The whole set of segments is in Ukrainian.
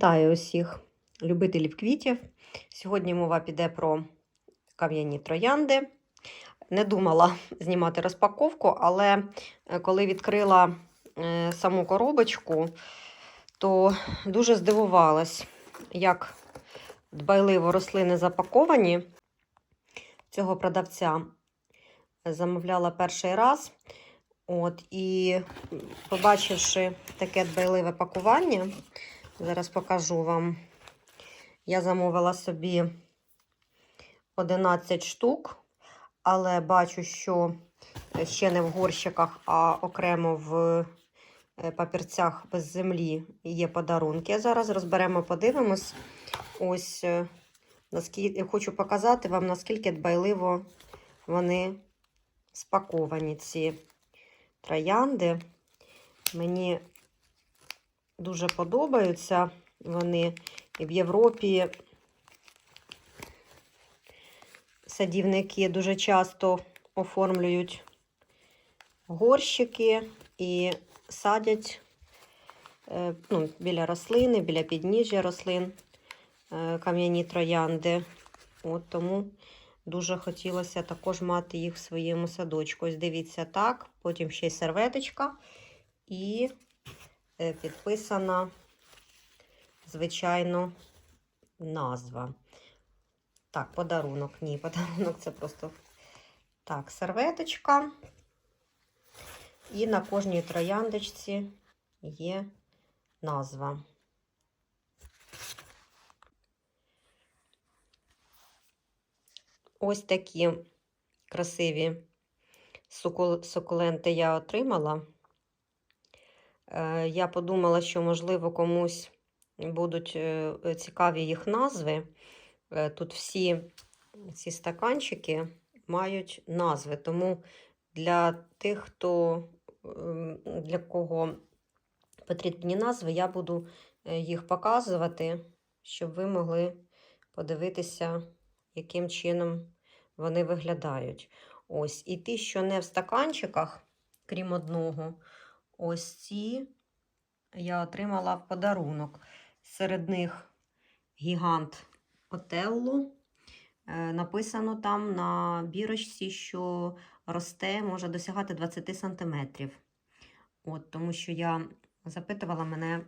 Вітаю усіх любителів квітів. Сьогодні мова піде про кам'яні троянди. Не думала знімати розпаковку, але е, коли відкрила е, саму коробочку, то дуже здивувалась, як дбайливо рослини запаковані. Цього продавця замовляла перший раз. От, і побачивши таке дбайливе пакування, Зараз покажу вам. Я замовила собі 11 штук, але бачу, що ще не в горщиках, а окремо в е, папірцях без землі є подарунки. Зараз розберемо, подивимось. Ось е, наскільки хочу показати вам, наскільки дбайливо вони спаковані, ці троянди. Мені дуже подобаються вони і в Європі. Садівники дуже часто оформлюють горщики і садять е, ну, біля рослини, біля підніжжя рослин е, кам'яні троянди. От Тому дуже хотілося також мати їх в своєму садочку. Ось дивіться так, потім ще й серветочка і підписана, звичайно, назва. Так, подарунок. Ні, подарунок це просто так, серветочка. І на кожній трояндочці є назва. Ось такі красиві сукуленти я отримала. Е, я подумала, що, можливо, комусь будуть е, цікаві їх назви. Е, тут всі ці стаканчики мають назви, тому для тих, хто ем, для кого потрібні назви, я буду їх показувати, щоб ви могли подивитися, яким чином вони виглядають. Ось, і ті, що не в стаканчиках, крім одного, Ось ці я отримала в подарунок. Серед них гігант Отелло. Е, написано там на бірочці, що росте, може досягати 20 см. От, Тому що я запитувала, мене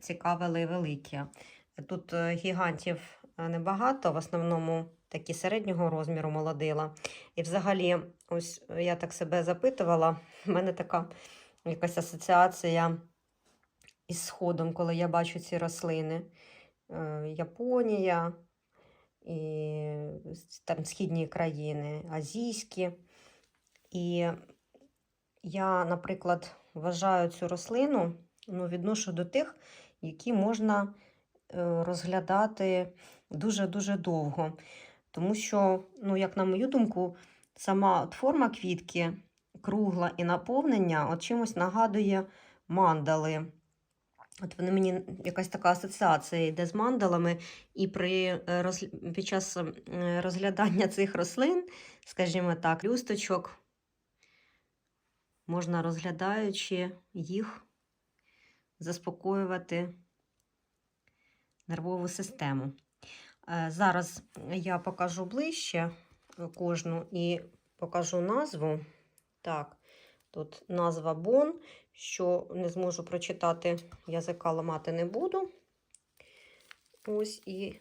цікавили великі. Тут е, гігантів е, небагато, в основному такі середнього розміру молодила. І взагалі, ось я так себе запитувала, в мене така якась асоціація із сходом, коли я бачу ці рослини. Е, Японія, і там східні країни, азійські. І я, наприклад, вважаю цю рослину, ну, відношу до тих, які можна е, розглядати дуже-дуже довго. Тому що, ну, як на мою думку, сама форма квітки кругла і наповнення от чимось нагадує мандали. От вони мені якась така асоціація йде з мандалами, і при е, роз... під час розглядання цих рослин, скажімо так, люсточок, можна розглядаючи їх, заспокоювати нервову систему. Е, зараз я покажу ближче кожну і покажу назву. Так, тут назва Бон, що не зможу прочитати, язика ламати не буду. Ось і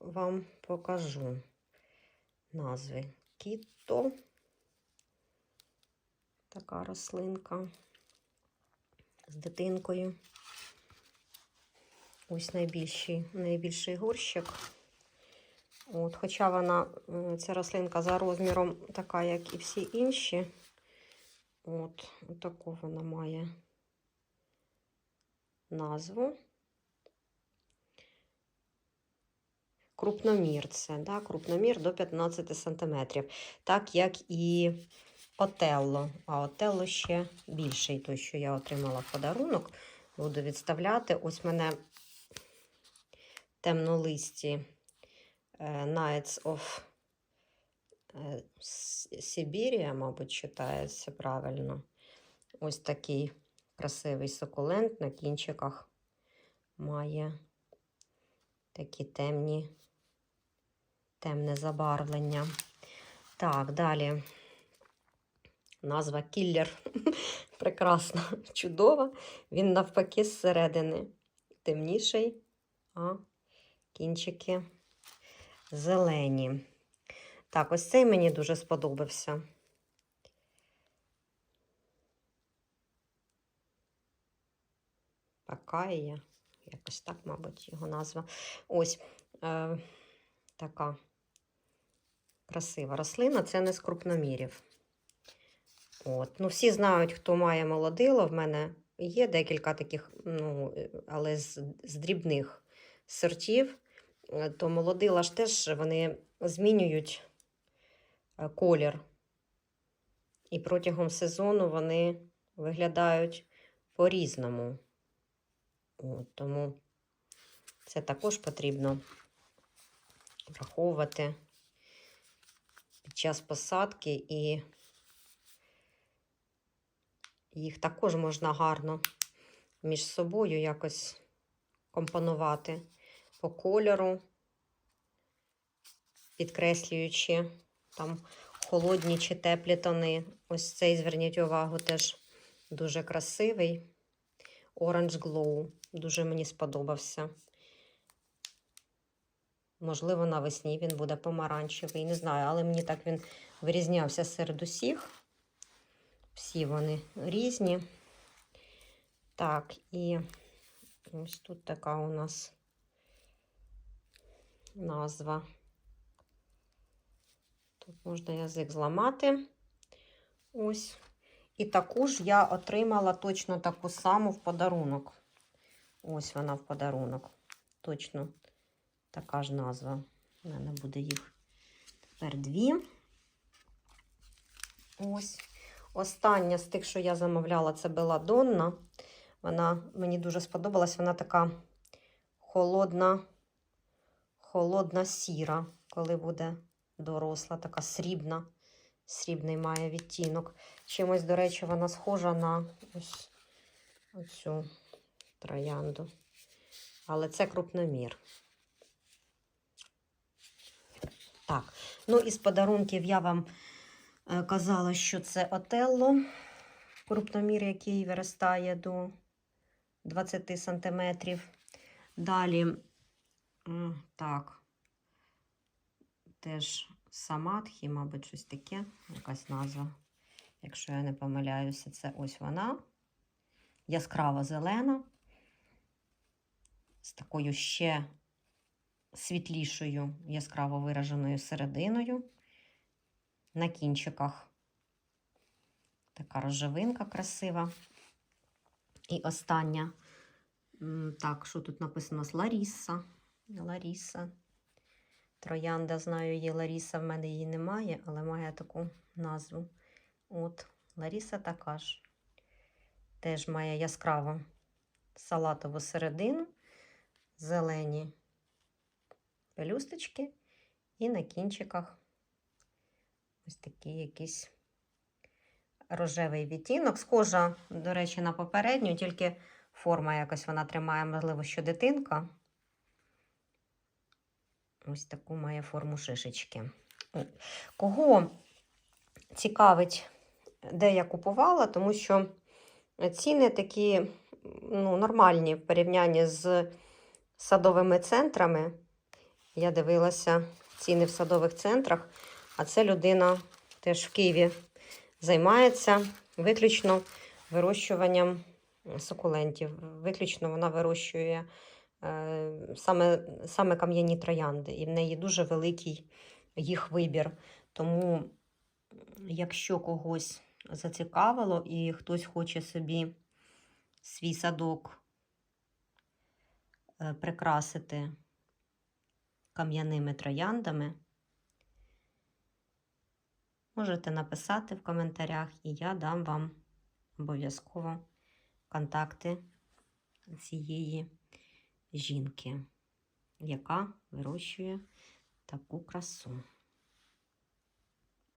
вам покажу назви. Кіто. Така рослинка з дитинкою. Ось найбільший найбільший горщик. От, Хоча вона, ця рослинка за розміром така, як і всі інші. От, таку вона має назву. Крупномір це, да, крупномір до 15 см. Так як і Отелло. А Отелло ще більший, той, що я отримала в подарунок. Буду відставляти. Ось мене темнолисті Nights of е, Сибірія, мабуть, читається правильно. Ось такий красивий сукулент на кінчиках має такі темні, темне забарвлення. Так, далі. Назва кіллер. Прекрасна, чудова. Він навпаки зсередини темніший, а кінчики зелені. Так, ось цей мені дуже сподобався. Пакая, якось так, мабуть, його назва. Ось е, така красива рослина, це не з крупномірів. От. Ну, всі знають, хто має молодило. В мене є декілька таких, ну, але з, з дрібних сортів. Е, То молодила ж теж вони змінюють е, колір. І протягом сезону вони виглядають по-різному. Тому це також потрібно враховувати під час посадки, і їх також можна гарно між собою якось компонувати по кольору, підкреслюючи там холодні чи теплі тони. Ось цей, зверніть увагу, теж дуже красивий. Orange Glow. Дуже мені сподобався. Можливо, навесні він буде помаранчевий. Не знаю, але мені так він вирізнявся серед усіх. Всі вони різні. Так, і ось тут така у нас назва. Тут можна язик зламати. Ось. І таку ж я отримала точно таку саму в подарунок. Ось вона в подарунок. Точно така ж назва. У мене буде їх тепер дві. Ось. Остання з тих, що я замовляла, це Беладонна. Вона мені дуже сподобалась. Вона така холодна, холодна сіра, коли буде доросла, така срібна. Срібний має відтінок. Чимось, до речі, вона схожа на ось оцю троянду. Але це крупномір. Так, ну із подарунків я вам е, казала, що це Отелло, крупномір, який виростає до 20 сантиметрів. Далі, так, теж Самадхі, мабуть, щось таке, якась назва. Якщо я не помиляюся, це ось вона. Яскрава зелена, з такою ще світлішою, яскраво вираженою серединою. На кінчиках така розживинка красива. І остання, так, що тут написано? Ларіса. Ларіса. Троянда, знаю, є Ларіса, в мене її немає, але має таку назву. От, Ларіса така ж. Теж має яскраво салатову середину, зелені пелюсточки, і на кінчиках ось такий якийсь рожевий відтінок. Схожа, до речі, на попередню, тільки форма якось вона тримає, можливо, що дитинка. Ось таку має форму шишечки. Кого цікавить, де я купувала, тому що ціни такі ну, нормальні в порівнянні з садовими центрами. Я дивилася цині в садових центрах, а це людина теж в Києві займається виключно вирощуванням сукулентів. Виключно вона вирощує саме, саме кам'яні троянди, і в неї дуже великий їх вибір. Тому, якщо когось зацікавило і хтось хоче собі свій садок е, прикрасити кам'яними трояндами, можете написати в коментарях, і я дам вам обов'язково контакти цієї жінки, яка вирощує таку красу.